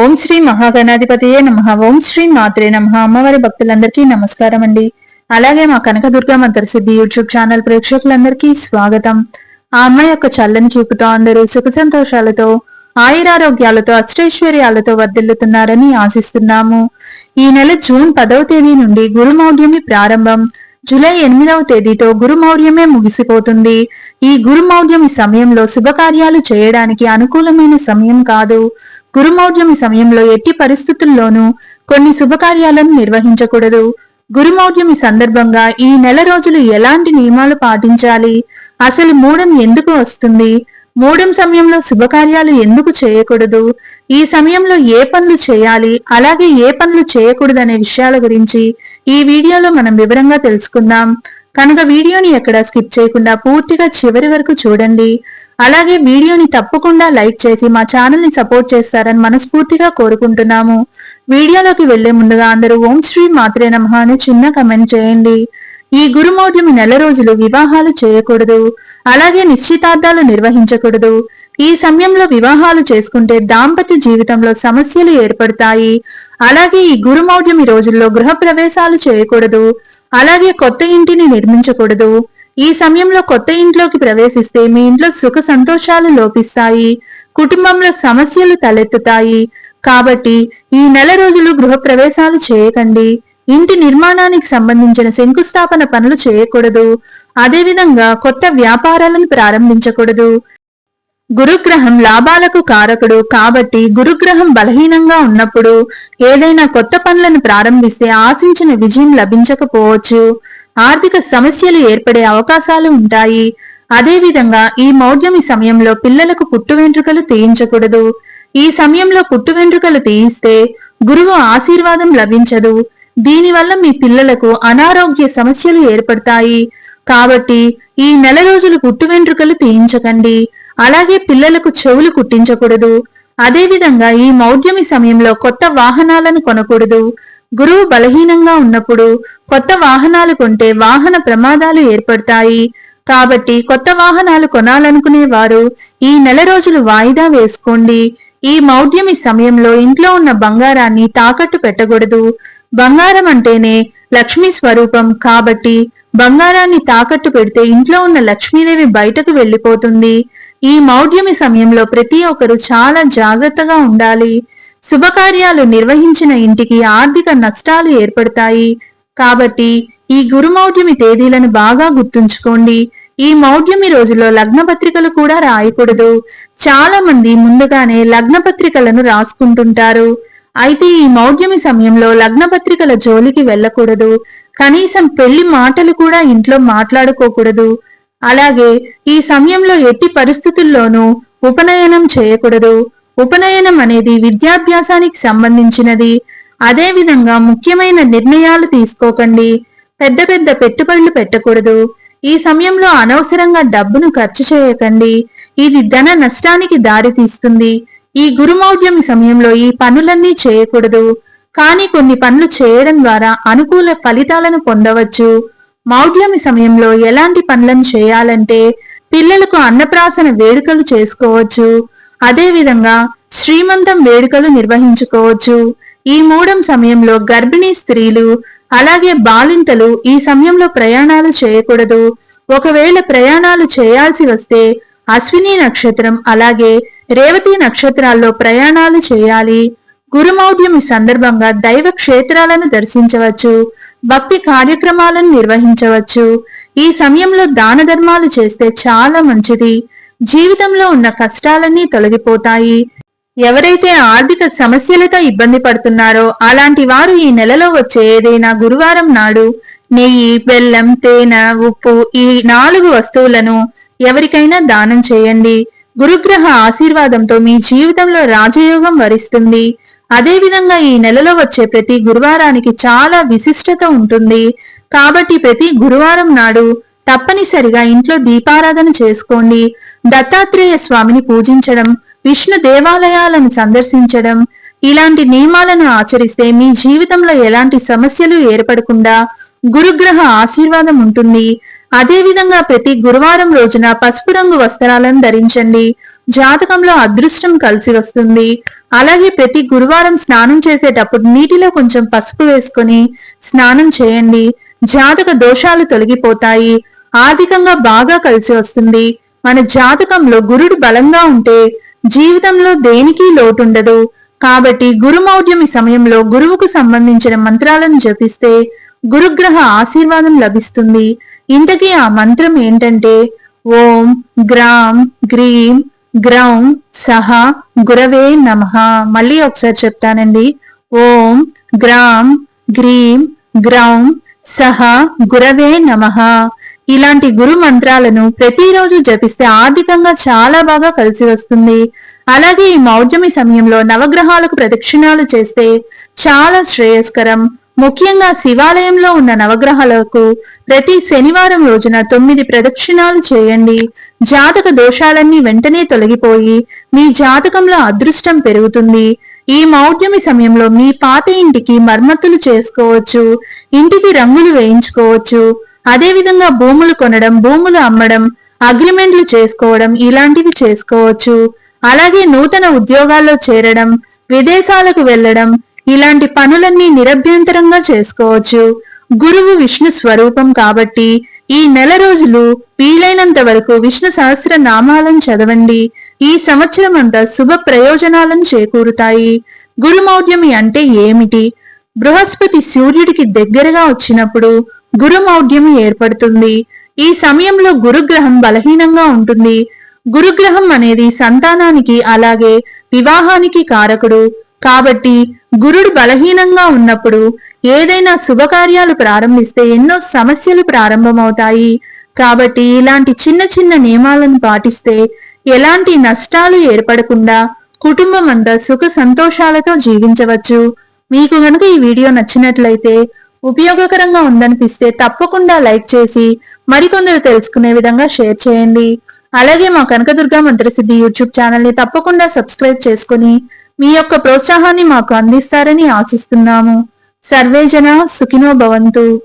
ఓం శ్రీ మహాగణాధిపతియే నమ. ఓం శ్రీ మాత్రే నమ. అమ్మవారి భక్తులందరికీ నమస్కారం అండి అలాగే మా కనకదుర్గ మంత్రసిద్ధి యూట్యూబ్ ఛానల్ ప్రేక్షకులందరికీ స్వాగతం. ఆ అమ్మాయి యొక్క చల్లని చూపుతో అందరూ సుఖ సంతోషాలతో ఆయురారోగ్యాలతో అష్టైశ్వర్యాలతో వర్ధిల్లుతున్నారని ఆశిస్తున్నాము. ఈ నెల జూన్ పదవ తేదీ నుండి గురుమౌఢ్యమి ప్రారంభం. జూలై ఎనిమిదవ తేదీతో గురుమౌర్యమే ముగిసిపోతుంది. ఈ గురుమౌర్యమి సమయంలో శుభకార్యాలు చేయడానికి అనుకూలమైన సమయం కాదు. గురుమౌర్యమి సమయంలో ఎట్టి పరిస్థితుల్లోనూ కొన్ని శుభకార్యాలను నిర్వహించకూడదు. గురుమౌర్యమి సందర్భంగా ఈ నెల రోజులు ఎలాంటి నియమాలు పాటించాలి? అసలు మూడం ఎందుకు వస్తుంది? మూడం సమయంలో శుభకార్యాలు ఎందుకు చేయకూడదు? ఈ సమయంలో ఏ పనులు చేయాలి? అలాగే ఏ పనులు చేయకూడదు అనే విషయాల గురించి ఈ వీడియోలో మనం వివరంగా తెలుసుకుందాం. కనుక వీడియోని ఎక్కడ స్కిప్ చేయకుండా పూర్తిగా చివరి వరకు చూడండి. అలాగే వీడియోని తప్పకుండా లైక్ చేసి మా ఛానల్ని సపోర్ట్ చేస్తారని మనస్ఫూర్తిగా కోరుకుంటున్నాము. వీడియోలోకి వెళ్ళే ముందుగా అందరూ ఓం శ్రీ మాత్రే నమః అని చిన్న కమెంట్ చేయండి. ఈ గురుమౌఢ్యమి నెల రోజులు వివాహాలు చేయకూడదు అలాగే నిశ్చితార్థాలు నిర్వహించకూడదు. ఈ సమయంలో వివాహాలు చేసుకుంటే దాంపత్య జీవితంలో సమస్యలు ఏర్పడతాయి. అలాగే ఈ గురుమౌఢ్యమి రోజుల్లో గృహ ప్రవేశాలు చేయకూడదు అలాగే కొత్త ఇంటిని నిర్మించకూడదు. ఈ సమయంలో కొత్త ఇంట్లోకి ప్రవేశిస్తే మీ ఇంట్లో సుఖ సంతోషాలు లోపిస్తాయి కుటుంబంలో సమస్యలు తలెత్తుతాయి. కాబట్టి ఈ నెల రోజులు గృహ ప్రవేశాలు చేయకండి. ఇంటి నిర్మాణానికి సంబంధించిన శంకుస్థాపన పనులు చేయకూడదు. అదేవిధంగా కొత్త వ్యాపారాలను ప్రారంభించకూడదు. గురుగ్రహం లాభాలకు కారకుడు కాబట్టి గురుగ్రహం బలహీనంగా ఉన్నప్పుడు ఏదైనా కొత్త పనులను ప్రారంభిస్తే ఆశించిన విజయం లభించకపోవచ్చు. ఆర్థిక సమస్యలు ఏర్పడే అవకాశాలు ఉంటాయి. అదేవిధంగా ఈ మౌఢ్యమి సమయంలో పిల్లలకు పుట్టు వెంట్రుకలు తీయించకూడదు. ఈ సమయంలో పుట్టు వెంట్రుకలు తీయిస్తే గురువు ఆశీర్వాదం లభించదు. దీనివల్ల మీ పిల్లలకు అనారోగ్య సమస్యలు ఏర్పడతాయి. కాబట్టి ఈ నెల రోజులు పుట్టు వెంట్రుకలు తీయించకండి. అలాగే పిల్లలకు చెవులు కుట్టించకూడదు. అదేవిధంగా ఈ మౌఢ్యమి సమయంలో కొత్త వాహనాలను కొనకూడదు. గురువు బలహీనంగా ఉన్నప్పుడు కొత్త వాహనాలు కొంటే వాహన ప్రమాదాలు ఏర్పడతాయి. కాబట్టి కొత్త వాహనాలు కొనాలనుకునే వారు ఈ నెల రోజులు వాయిదా వేసుకోండి. ఈ మౌఢ్యమి సమయంలో ఇంట్లో ఉన్న బంగారాన్ని తాకట్టు పెట్టకూడదు. బంగారం అంటేనే లక్ష్మీ స్వరూపం కాబట్టి బంగారాన్ని తాకట్టు పెడితే ఇంట్లో ఉన్న లక్ష్మీదేవి బయటకు వెళ్ళిపోతుంది ఈ మౌఢ్యమి సమయంలో ప్రతి ఒక్కరు చాలా జాగ్రత్తగా ఉండాలి. శుభకార్యాలు నిర్వహించిన ఇంటికి ఆర్థిక నష్టాలు ఏర్పడతాయి. కాబట్టి ఈ గురుమౌఢ్యమి తేదీలను బాగా గుర్తుంచుకోండి. ఈ మౌఢ్యమి రోజుల్లో లగ్న పత్రికలు కూడా రాయకూడదు. చాలా మంది ముందుగానే లగ్న పత్రికలను రాసుకుంటుంటారు. అయితే ఈ మౌఢ్యమి సమయంలో లగ్నపత్రికల జోలికి వెళ్ళకూడదు. కనీసం పెళ్ళి మాటలు కూడా ఇంట్లో మాట్లాడుకోకూడదు. అలాగే ఈ సమయంలో ఎట్టి పరిస్థితుల్లోనూ ఉపనయనం చేయకూడదు. ఉపనయనం అనేది విద్యాభ్యాసానికి సంబంధించినది. అదేవిధంగా ముఖ్యమైన నిర్ణయాలు తీసుకోకండి. పెద్ద పెద్ద పెట్టుబడులు పెట్టకూడదు. ఈ సమయంలో అనవసరంగా డబ్బును ఖర్చు చేయకండి. ఇది ధన నష్టానికి దారి తీస్తుంది ఈ గురుమౌఢ్యమి సమయంలో ఈ పనులన్నీ చేయకూడదు. కానీ కొన్ని పనులు చేయడం ద్వారా అనుకూల ఫలితాలను పొందవచ్చు. మౌఢ్యమి సమయంలో ఎలాంటి పనులను చేయాలంటే పిల్లలకు అన్నప్రాసన వేడుకలు చేసుకోవచ్చు. అదేవిధంగా శ్రీమంతం వేడుకలు నిర్వహించుకోవచ్చు. ఈ మూడం సమయంలో గర్భిణీ స్త్రీలు అలాగే బాలింతలు ఈ సమయంలో ప్రయాణాలు చేయకూడదు. ఒకవేళ ప్రయాణాలు చేయాల్సి వస్తే అశ్విని నక్షత్రం అలాగే రేవతి నక్షత్రాల్లో ప్రయాణాలు చేయాలి. గురుమౌఢ్యమి సందర్భంగా దైవ క్షేత్రాలను దర్శించవచ్చు. భక్తి కార్యక్రమాలను నిర్వహించవచ్చు. ఈ సమయంలో దాన ధర్మాలు చేస్తే చాలా మంచిది. జీవితంలో ఉన్న కష్టాలన్నీ తొలగిపోతాయి. ఎవరైతే ఆర్థిక సమస్యలతో ఇబ్బంది పడుతున్నారో అలాంటి వారు ఈ నెలలో వచ్చే ఏదైనా గురువారం నాడు నెయ్యి బెల్లం తేనె ఉప్పు ఈ నాలుగు వస్తువులను ఎవరికైనా దానం చేయండి. గురుగ్రహ ఆశీర్వాదంతో మీ జీవితంలో రాజయోగం వరిస్తుంది. అదేవిధంగా ఈ నెలలో వచ్చే ప్రతి గురువారానికి చాలా విశిష్టత ఉంటుంది. కాబట్టి ప్రతి గురువారం నాడు తప్పనిసరిగా ఇంట్లో దీపారాధన చేసుకోండి. దత్తాత్రేయ స్వామిని పూజించడం విష్ణు దేవాలయాలను సందర్శించడం ఇలాంటి నియమాలను ఆచరిస్తే మీ జీవితంలో ఎలాంటి సమస్యలు ఏర్పడకుండా గురుగ్రహ ఆశీర్వాదం ఉంటుంది. అదేవిధంగా ప్రతి గురువారం రోజున పసుపు రంగు వస్త్రాలను ధరించండి. జాతకంలో అదృష్టం కలిసి వస్తుంది. అలాగే ప్రతి గురువారం స్నానం చేసేటప్పుడు నీటిలో కొంచెం పసుపు వేసుకొని స్నానం చేయండి. జాతక దోషాలు తొలగిపోతాయి. ఆర్థికంగా బాగా కలిసి వస్తుంది. మన జాతకంలో గురుడు బలంగా ఉంటే జీవితంలో దేనికి లోటుండదు. కాబట్టి గురుమౌఢ్యమి సమయంలో గురువుకు సంబంధించిన మంత్రాలను జపిస్తే గురుగ్రహ ఆశీర్వాదం లభిస్తుంది. ఇంతకీ ఆ మంత్రం ఏంటంటే ఓం గ్రామ్ గ్రీం గ్రౌం సహ గురవే నమ. మళ్ళీ ఒకసారి చెప్తానండి. ఓం గ్రామ్ గ్రీం గ్రౌం సహ గురవే నమ. ఇలాంటి గురు మంత్రాలను ప్రతిరోజు జపిస్తే ఆర్థికంగా చాలా బాగా కలిసి వస్తుంది. అలాగే ఈ మౌర్జమి సమయంలో నవగ్రహాలకు ప్రదక్షిణాలు చేస్తే చాలా శ్రేయస్కరం. ముఖ్యంగా శివాలయంలో ఉన్న నవగ్రహాలకు ప్రతి శనివారం రోజున తొమ్మిది ప్రదక్షిణాలు చేయండి. జాతక దోషాలన్నీ వెంటనే తొలగిపోయి మీ జాతకంలో అదృష్టం పెరుగుతుంది. ఈ మౌఢ్యమి సమయంలో మీ పాత ఇంటికి మర్మత్తులు చేసుకోవచ్చు. ఇంటికి రంగులు వేయించుకోవచ్చు. అదేవిధంగా భూములు కొనడం భూములు అమ్మడం అగ్రిమెంట్లు చేసుకోవడం ఇలాంటివి చేసుకోవచ్చు. అలాగే నూతన ఉద్యోగాల్లో చేరడం విదేశాలకు వెళ్ళడం ఇలాంటి పనులన్నీ నిరభ్యంతరంగా చేసుకోవచ్చు. గురువు విష్ణు స్వరూపం కాబట్టి ఈ నెల రోజులు వీలైనంత వరకు విష్ణు సహస్ర నామాలను చదవండి. ఈ సంవత్సరం అంతా శుభ ప్రయోజనాలను చేకూరుతాయి. గురుమౌఢ్యమి అంటే ఏమిటి? బృహస్పతి సూర్యుడికి దగ్గరగా వచ్చినప్పుడు గురుమౌఢ్యమి ఏర్పడుతుంది. ఈ సమయంలో గురుగ్రహం బలహీనంగా ఉంటుంది. గురుగ్రహం అనేది సంతానానికి అలాగే వివాహానికి కారకుడు. కాబట్టి గురుడు బలహీనంగా ఉన్నప్పుడు ఏదైనా శుభకార్యాలు ప్రారంభిస్తే ఎన్నో సమస్యలు ప్రారంభమవుతాయి. కాబట్టి ఇలాంటి చిన్న చిన్న నియమాలను పాటిస్తే ఎలాంటి నష్టాలు ఏర్పడకుండా కుటుంబం అంతా సుఖ సంతోషాలతో జీవించవచ్చు. మీకు కనుక ఈ వీడియో నచ్చినట్లయితే ఉపయోగకరంగా ఉందనిపిస్తే తప్పకుండా లైక్ చేసి మరికొందరు తెలుసుకునే విధంగా షేర్ చేయండి. అలాగే మా కనకదుర్గ మంత్రసిద్ధి యూట్యూబ్ ఛానల్ని తప్పకుండా సబ్స్క్రైబ్ చేసుకుని మీ యొక్క ప్రోత్సాహాన్ని మాకు అందిస్తారని ఆశిస్తున్నాము. సర్వేజన సుఖినో భవంతు.